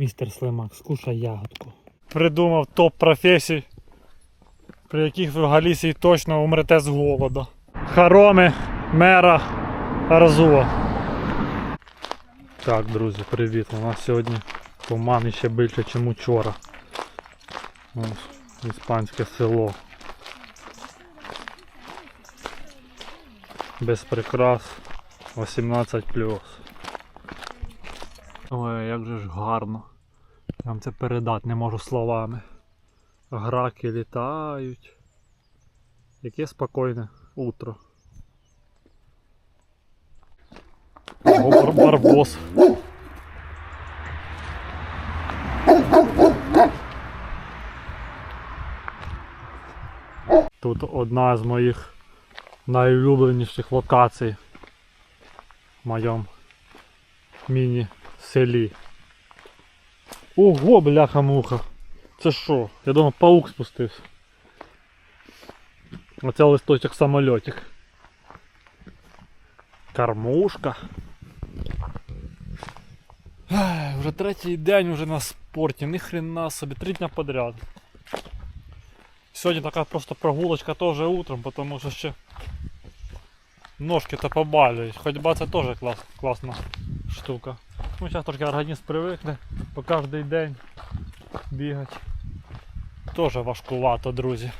Містер Слимак, скушай ягодку. Придумав топ професій, при яких ви в Галісії точно умрете з голоду. Хароми, мера, Арзуа. Так, друзі, привіт. У нас сьогодні туман ще більше, ніж учора. Ось, іспанське село. Без прикрас 18 Ой, як же ж гарно. Я вам це передати не можу словами. Граки літають. Яке спокійне утро. О, барбос. Тут одна з моїх найулюбленіших локацій в моєму міні-селі. Ого, бляха-муха. Це що? Я думав паук спустився. Оце листочок самольотик. Кормушка. Ай, Вже третій день вже на спорті, ні хрена собі, три дня подряд. Сьогодні така просто прогулочка теж утром, тому що ще ножки-то побалюють. Ходьба це теж клас, класна штука. Ну, зараз трошки організм привикне, по кожен день бігати. Теж важкувато, друзі.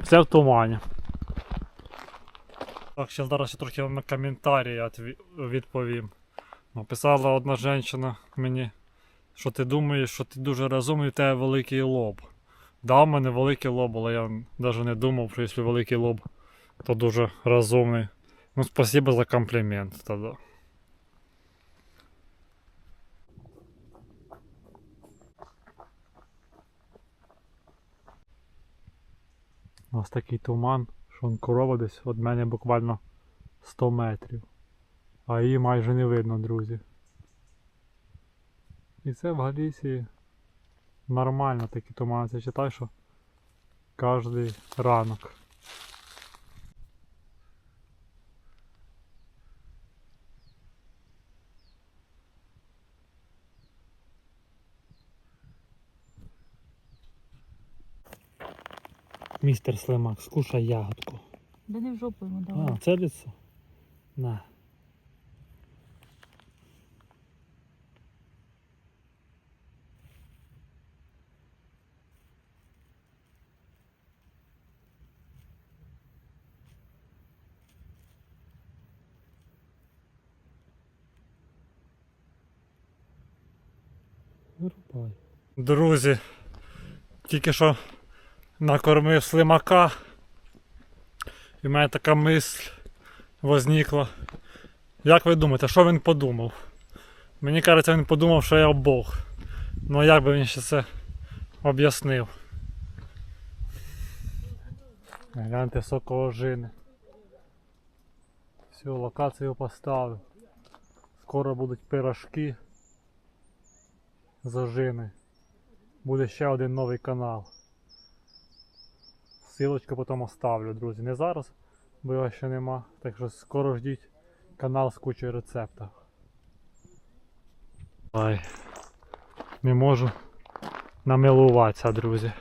Все в тумані. Так, ще зараз ще трохи вам коментарі відповім. Написала одна жінка мені, що ти думаєш, що ти дуже розумний, у тебе великий лоб. Да, в мене великий лоб, але я навіть не думав, що якщо великий лоб, то дуже розумний. Ну, спасибо за комплімент тоді. У нас такий туман, що корова десь від мене буквально 100 метрів. А її майже не видно, друзі. І це в Галісії нормально такий туман. Це читай, що кожний ранок. Містер Слимак, скушай ягодку. Да не в жопу йому давай. А, це лицо? На. Вирубай. Друзі, тільки що накормив слимака. І в мене така мисль возникла. Як ви думаєте, що він подумав? Мені кажеться, він подумав, що я Бог. Ну як би він ще це об'яснив? Гляньте соковожини. Всю локацію поставив. Скоро будуть пирожки з ожини. Буде ще один новий канал. Силочку потім оставлю, друзі. Не зараз, бо його ще нема. Так що скоро ждіть канал з кучою рецептів. Ай. Не можу намилуватися, друзі.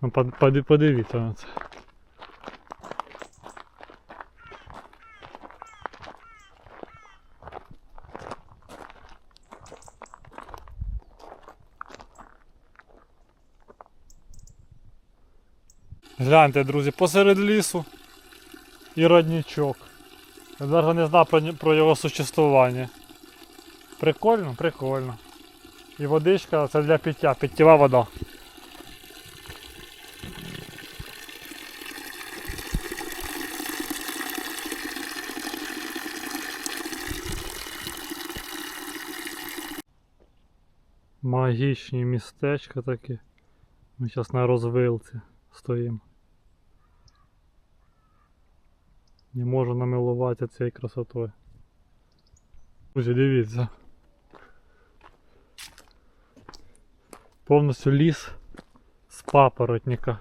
Ну, под- поди- подивіться на це. Гляньте, друзі, посеред лісу і родничок. Я навіть не знав про, про його существування. Прикольно, прикольно. І водичка це для пиття, питтєва вода. Магічні містечка такі. Ми зараз на розвилці стоїмо. Не можу намилуватися цією красотою. Друзі, дивіться. Повністю ліс з папоротника.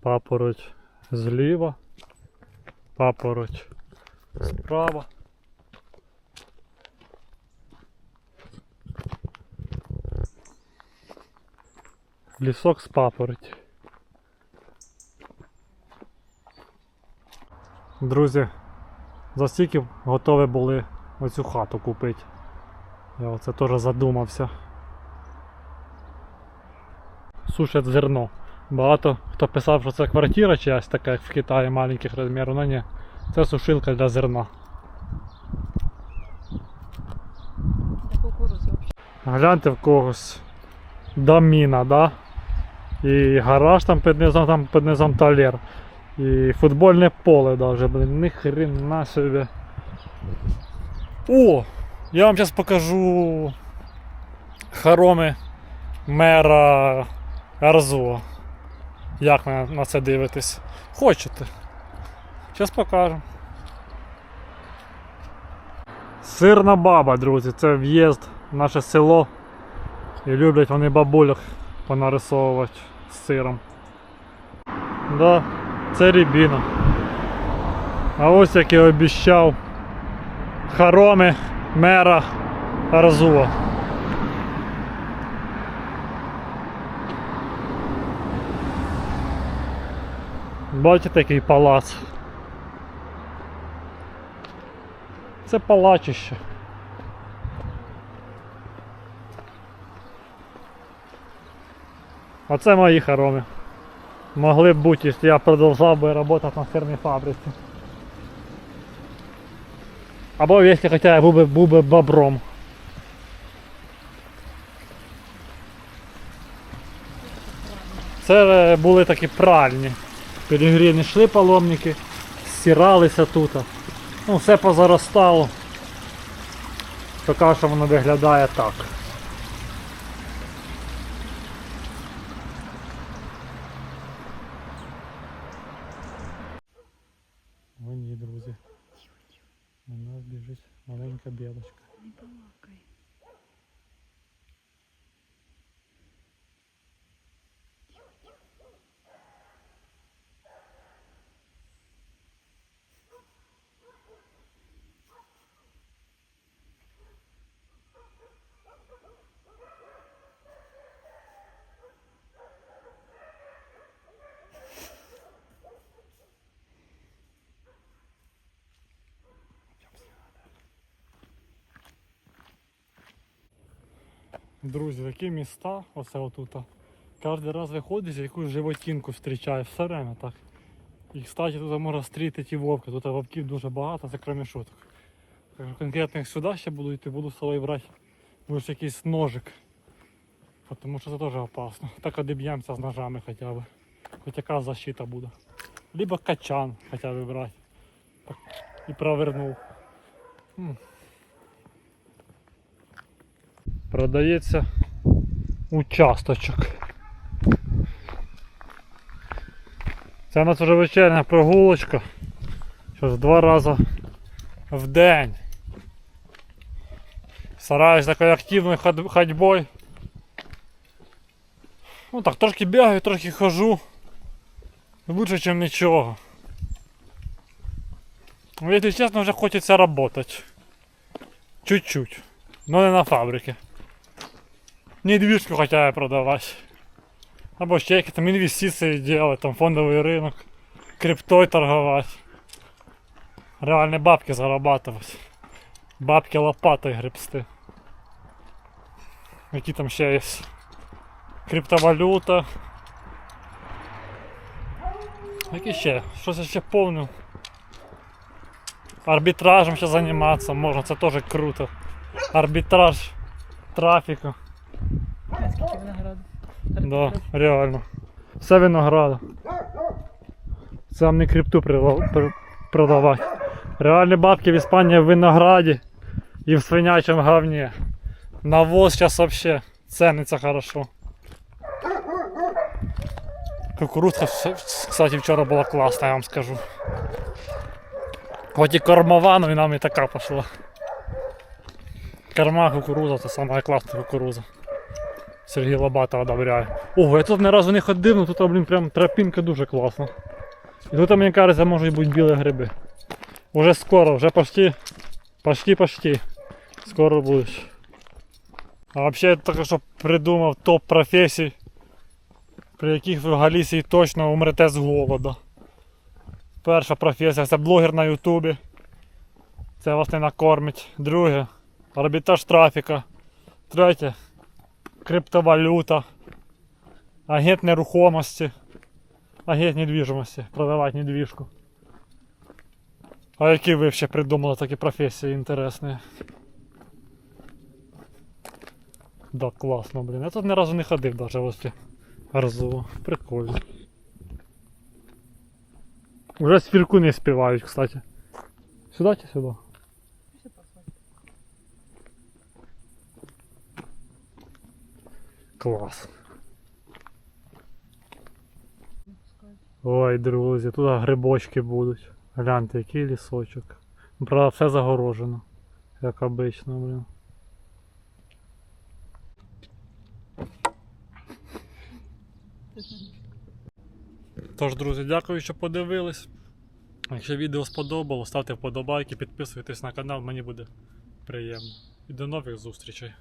Папороть зліва, папороть Справа. Лісок з папороті. Друзі, за стільки готові були оцю хату купити. Я оце теж задумався. Сушать зерно. Багато хто писав, що це квартира чиясь така, як в Китаї маленьких розмірів. Ну ні, це сушилка для зерна. Гляньте в когось доміна, да? І гараж там під низом, там під низом талер. І футбольне поле даже, блин, ни хрена собі. О! Я вам зараз покажу хороми мера Арзуа. Як ви на це дивитесь? Хочете? Зараз покажу. Сирна баба, друзі, це в'їзд в наше село. І люблять вони бабулях понарисовувати з сиром. Да, це рябіна. А ось як я обіщав хороми мера Арзуа. Бачите, який палац. Це палачище. Оце мої хороми. Могли б бути, якщо я продовжав би працювати на сирній фабриці. Або якщо хоча я був би, був би бобром. Це були такі пральні. Перегріні йшли паломники, стиралися тут. Ну, все позаростало. Поки що воно виглядає так. О ні, друзі. У нас біжить білочка. Не балакай. Друзі, такі міста, оце отут. Кожен раз виходиш, якусь животінку зустрічаєш, все время так. І кстати, тут можна стріти ті вовки, тут вовків дуже багато, це крім шуток. Так що сюди ще буду йти, буду з собою брати будеш якийсь ножик. Тому що це теж опасно. Так одіб'ємося з ножами хоча б. Хоч яка защита буде. Либо качан хоча б брати. І провернув. Продається участочок. Це у нас вже вечірня прогулочка. Щось два рази в день. Стараюсь такою активною ход- ходьбою. Ну так, трошки бігаю, трохи хожу. Лучше, ніж нічого. Ну, якщо чесно, вже хочеться работати. Чуть-чуть. Но не на фабриці. Недвижку хотя бы продавать. Або ще якісь там інвестиції делать, там фондовий ринок, криптой торговать. Реальні бабки зарабатывать. Бабки лопатой гребсти. Які там ще є? Криптовалюта. Які ще? Щось я ще помню. Арбітражем ще займатися можна, це теж круто. Арбітраж трафіку. Да, реально. Все винограда. Вам не крипту продавати. Реальні бабки в Іспанії в винограді і в свинячому говні. Навоз зараз вообще цениться хорошо. Кукурудзка, вс- кстати, вчора була класна, я вам скажу. Хоч і кормова, но і нам і така пішла. Корма кукуруза це сама класна кукуруза. Сергій Лобата одобряє. Ого, я тут не разу не ходив, ну тут, блін, прям тропінка дуже класна. І тут, мені кажеться, можуть бути білі гриби. Уже скоро, вже почти. Почти почти. Скоро будеш. А вообще я тільки що придумав топ професій, при яких ви в Галісії точно умрете з голоду. Перша професія це блогер на Ютубі. Це вас не накормить. Друге арбітраж трафіка. Третє криптовалюта. Агент нерухомості. Агент недвіжимості. Продавати недвіжку. А які ви ще придумали такі професії інтересні? Да, класно, блін. Я тут ні разу не ходив даже возле Арзу. Прикольно. Уже свірку не співають, кстати. Сюди чи сюди? Клас. Ой, друзі, тут грибочки будуть. Гляньте, який лісочок. Правда, все загорожено. Як обично, блін. Тож, друзі, дякую, що подивились. Якщо відео сподобалось, ставте вподобайки, підписуйтесь на канал, мені буде приємно. І до нових зустрічей.